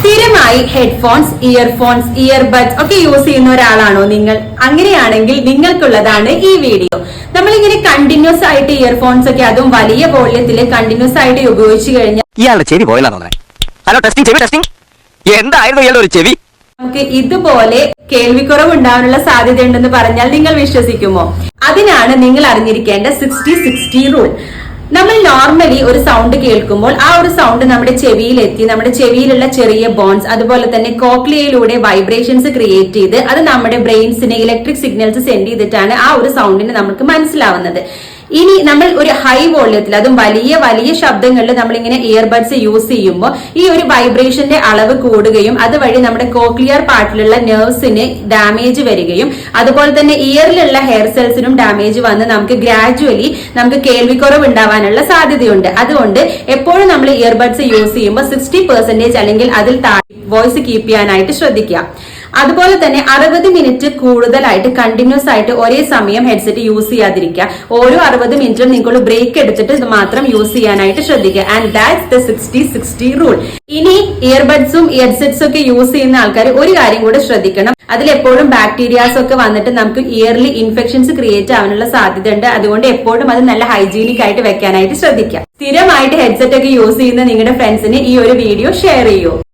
സ്ഥിരമായി headphones earphones earbuds ഒക്കെ use ചെയ്യുന്ന ഒരാളാണോ നിങ്ങൾ? അങ്ങനെയാണെങ്കിൽ നിങ്ങൾക്കുള്ളതാണ് ഈ വീഡിയോ നമ്മളിങ്ങനെ കണ്ടിന്യൂസ് ആയിട്ട് ഇയർഫോൺസ് ഒക്കെ അതും വലിയ വോള്യത്തിൽ കണ്ടിന്യൂസ് ആയിട്ട് ഉപയോഗിച്ചു കഴിഞ്ഞാൽ ഇയാളുടെ ചെവി ഹലോ ടെസ്റ്റിംഗ് ചെവി ടെസ്റ്റിംഗ് എന്തായിരുന്നു ഇയാളുടെ ഒരു ചെവി? നമുക്ക് ഇതുപോലെ കേൾവിക്കുറവ് ഉണ്ടാവാനുള്ള സാധ്യത ഉണ്ടെന്ന് പറഞ്ഞാൽ നിങ്ങൾ വിശ്വസിക്കുമോ? അതിനാണ് നിങ്ങൾ അറിഞ്ഞിരിക്കേണ്ട സിക്സ്റ്റി സിക്സ്റ്റി റൂൾ നമ്മൾ നോർമലി ഒരു സൗണ്ട് കേൾക്കുമ്പോൾ ആ ഒരു സൗണ്ട് നമ്മുടെ ചെവിയിലെത്തി നമ്മുടെ ചെവിയിലുള്ള ചെറിയ ബോൺസ് അതുപോലെ തന്നെ കോക്ലിയയിലൂടെ വൈബ്രേഷൻസ് ക്രിയേറ്റ് ചെയ്ത് അത് നമ്മുടെ ബ്രെയിൻസിന് ഇലക്ട്രിക് സിഗ്നൽസ് സെൻഡ് ചെയ്തിട്ടാണ് ആ ഒരു സൗണ്ടിനെ നമുക്ക് മനസ്സിലാവുന്നത്. ഇനി നമ്മൾ ഒരു ഹൈ വോള്യത്തിൽ അതും വലിയ വലിയ ശബ്ദങ്ങളിൽ നമ്മൾ ഇങ്ങനെ ഇയർബഡ്സ് യൂസ് ചെയ്യുമ്പോൾ ഈ ഒരു വൈബ്രേഷന്റെ അളവ് കൂടുകയും അതുവഴി നമ്മുടെ കോക്ലിയർ പാർട്ടിലുള്ള നെർവ്സിന് ഡാമേജ് വരികയും അതുപോലെ തന്നെ ഇയറിലുള്ള ഹെയർ സെൽസിനും ഡാമേജ് വന്ന് നമുക്ക് ഗ്രാജുവലി നമുക്ക് കേൾവിക്കുറവ് ഉണ്ടാവാനുള്ള സാധ്യതയുണ്ട്. അതുകൊണ്ട് എപ്പോഴും നമ്മൾ ഇയർബഡ്സ് യൂസ് ചെയ്യുമ്പോൾ സിക്സ്റ്റി പെർസെന്റേജ് അല്ലെങ്കിൽ അതിൽ താഴെ വോയിസ് കീപ്പ് ചെയ്യാനായിട്ട് ശ്രദ്ധിക്കുക. അതുപോലെ തന്നെ അറുപത് മിനിറ്റ് കൂടുതലായിട്ട് കണ്ടിന്യൂസ് ആയിട്ട് ഒരേ സമയം ഹെഡ്സെറ്റ് യൂസ് ചെയ്യാതിരിക്കുക. ഓരോ അറുപത് മിനിറ്റും നിങ്ങൾ ബ്രേക്ക് എടുത്തിട്ട് മാത്രം യൂസ് ചെയ്യാനായിട്ട് ശ്രദ്ധിക്കുക. And that's the sixty sixty rule ഇനി ഇയർബഡ്സും ഹെഡ്സെറ്റ്സും ഒക്കെ യൂസ് ചെയ്യുന്ന ആൾക്കാർ ഒരു കാര്യം കൂടെ ശ്രദ്ധിക്കണം. അതിൽ എപ്പോഴും ബാക്ടീരിയാസ് ഒക്കെ വന്നിട്ട് നമുക്ക് ഇയർലി ഇൻഫെക്ഷൻസ് ക്രിയേറ്റ് ആവാനുള്ള സാധ്യത ഉണ്ട് അതുകൊണ്ട് എപ്പോഴും അത് നല്ല ഹൈജീനിക് ആയിട്ട് വെക്കാനായിട്ട് ശ്രദ്ധിക്കുക. സ്ഥിരമായിട്ട് ഹെഡ്സെറ്റ് ഒക്കെ യൂസ് ചെയ്യുന്ന നിങ്ങളുടെ ഫ്രണ്ട്സിന് ഈ ഒരു വീഡിയോ ഷെയർ ചെയ്യൂ.